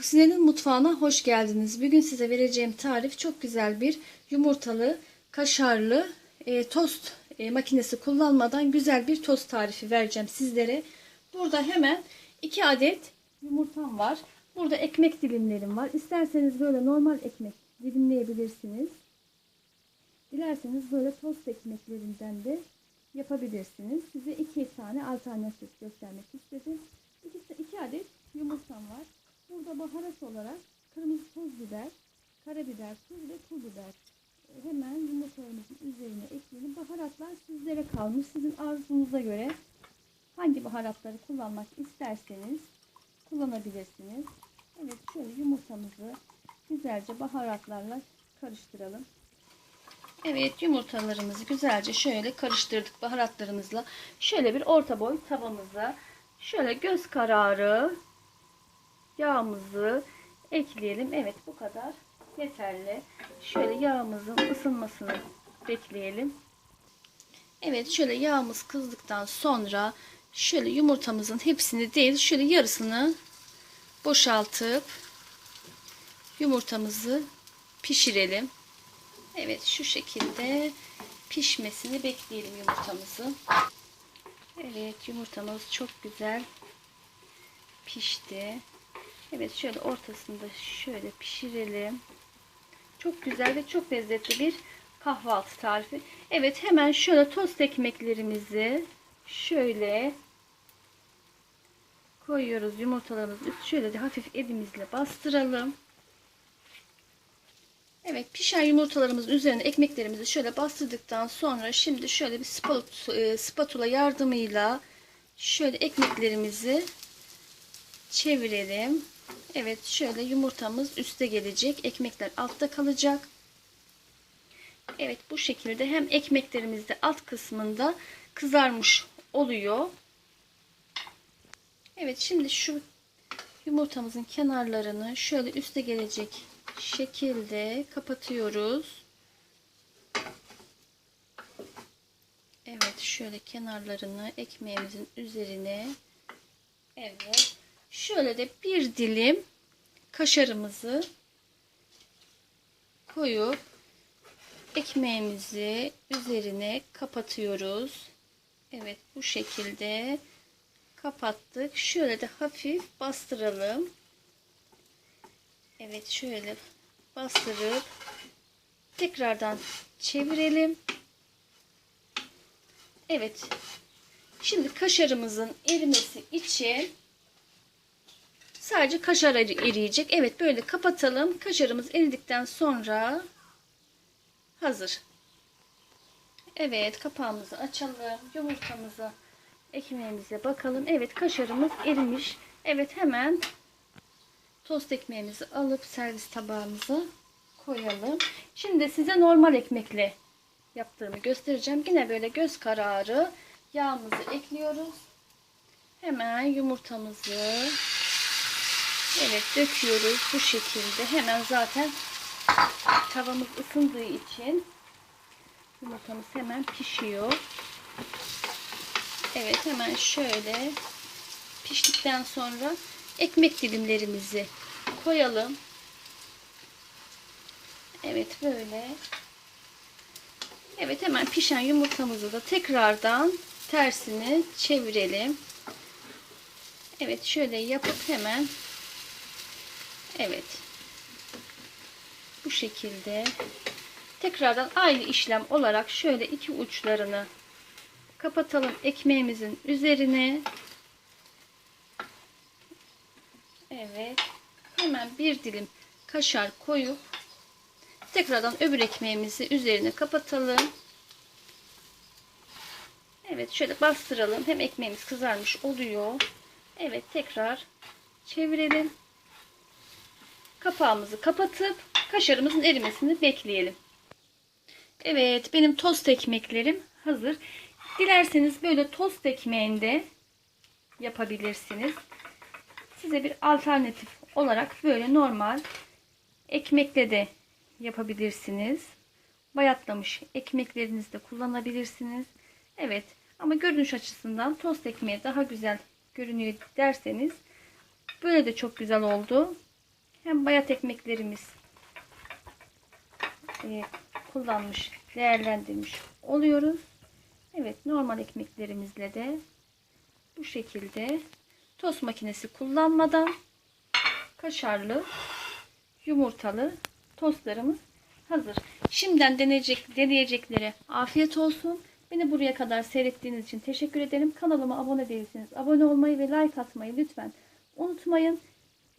Kusine'nin mutfağına hoş geldiniz. Bugün size vereceğim tarif çok güzel bir yumurtalı, kaşarlı e, tost e, makinesi kullanmadan güzel bir tost tarifi vereceğim sizlere. Burada hemen 2 adet yumurtam var. Burada ekmek dilimlerim var. İsterseniz böyle normal ekmek dilimleyebilirsiniz. Dilerseniz böyle tost ekmeklerinden de yapabilirsiniz. Size iki tane alternatif göstermek istedim. İki, iki adet yumurtam var. Burada baharat olarak kırmızı toz biber, karabiber, tuz ve pul biber. Hemen yumurtalarımızın üzerine ekleyelim. Baharatlar sizlere kalmış. Sizin arzunuza göre hangi baharatları kullanmak isterseniz kullanabilirsiniz. Evet şöyle yumurtamızı güzelce baharatlarla karıştıralım. Evet yumurtalarımızı güzelce şöyle karıştırdık baharatlarımızla. Şöyle bir orta boy tavamıza şöyle göz kararı yağımızı ekleyelim. Evet bu kadar yeterli. Şöyle yağımızın ısınmasını bekleyelim. Evet şöyle yağımız kızdıktan sonra şöyle yumurtamızın hepsini değil şöyle yarısını boşaltıp yumurtamızı pişirelim. Evet şu şekilde pişmesini bekleyelim yumurtamızı. Evet yumurtamız çok güzel pişti. Evet şöyle ortasında şöyle pişirelim. Çok güzel ve çok lezzetli bir kahvaltı tarifi. Evet hemen şöyle tost ekmeklerimizi şöyle koyuyoruz yumurtalarımızı şöyle de hafif elimizle bastıralım. Evet pişen yumurtalarımızın üzerine ekmeklerimizi şöyle bastırdıktan sonra şimdi şöyle bir spat- spatula yardımıyla şöyle ekmeklerimizi çevirelim. Evet şöyle yumurtamız üste gelecek. Ekmekler altta kalacak. Evet bu şekilde hem ekmeklerimiz de alt kısmında kızarmış oluyor. Evet şimdi şu yumurtamızın kenarlarını şöyle üste gelecek şekilde kapatıyoruz. Evet şöyle kenarlarını ekmeğimizin üzerine evet şöyle de bir dilim kaşarımızı koyup ekmeğimizi üzerine kapatıyoruz. Evet bu şekilde kapattık. Şöyle de hafif bastıralım. Evet şöyle bastırıp tekrardan çevirelim. Evet. Şimdi kaşarımızın erimesi için sadece kaşar eriyecek. Evet böyle kapatalım. Kaşarımız eridikten sonra hazır. Evet kapağımızı açalım. Yumurtamızı ekmeğimize bakalım. Evet kaşarımız erimiş. Evet hemen tost ekmeğimizi alıp servis tabağımıza koyalım. Şimdi size normal ekmekle yaptığımı göstereceğim. Yine böyle göz kararı yağımızı ekliyoruz. Hemen yumurtamızı evet döküyoruz bu şekilde. Hemen zaten tavamız ısındığı için yumurtamız hemen pişiyor. Evet hemen şöyle piştikten sonra ekmek dilimlerimizi koyalım. Evet böyle. Evet hemen pişen yumurtamızı da tekrardan tersini çevirelim. Evet şöyle yapıp hemen evet bu şekilde tekrardan aynı işlem olarak şöyle iki uçlarını kapatalım ekmeğimizin üzerine Evet. Hemen bir dilim kaşar koyup tekrardan öbür ekmeğimizi üzerine kapatalım. Evet şöyle bastıralım. Hem ekmeğimiz kızarmış oluyor. Evet tekrar çevirelim. Kapağımızı kapatıp kaşarımızın erimesini bekleyelim. Evet benim tost ekmeklerim hazır. Dilerseniz böyle tost ekmeğinde yapabilirsiniz size bir alternatif olarak böyle normal ekmekle de yapabilirsiniz. Bayatlamış ekmeklerinizi de kullanabilirsiniz. Evet ama görünüş açısından tost ekmeği daha güzel görünüyor derseniz böyle de çok güzel oldu. Hem bayat ekmeklerimiz e, kullanmış, değerlendirmiş oluyoruz. Evet, normal ekmeklerimizle de bu şekilde tost makinesi kullanmadan kaşarlı, yumurtalı tostlarımız hazır. Şimdiden deneyecek, deneyeceklere afiyet olsun. Beni buraya kadar seyrettiğiniz için teşekkür ederim. Kanalıma abone değilseniz abone olmayı ve like atmayı lütfen unutmayın.